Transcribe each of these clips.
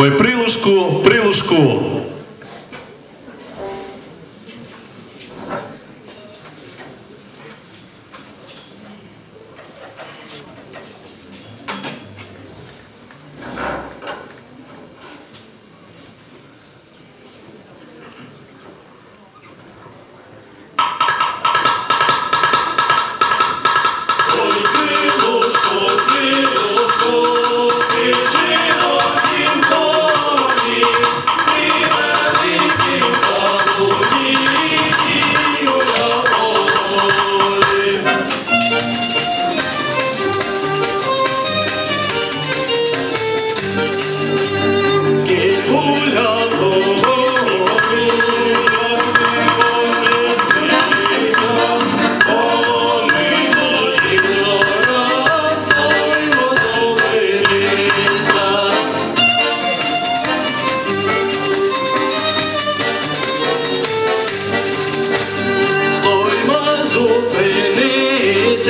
Ой, прилушку, прилушку.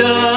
Russia.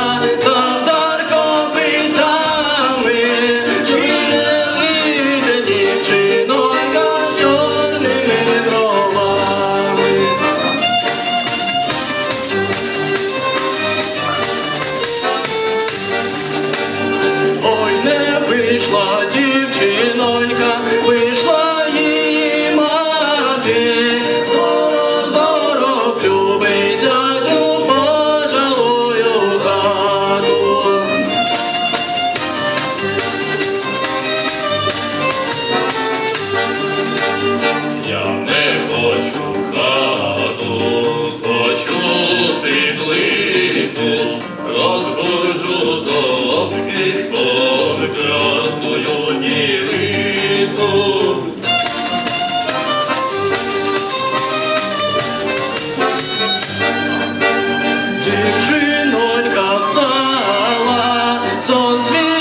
closing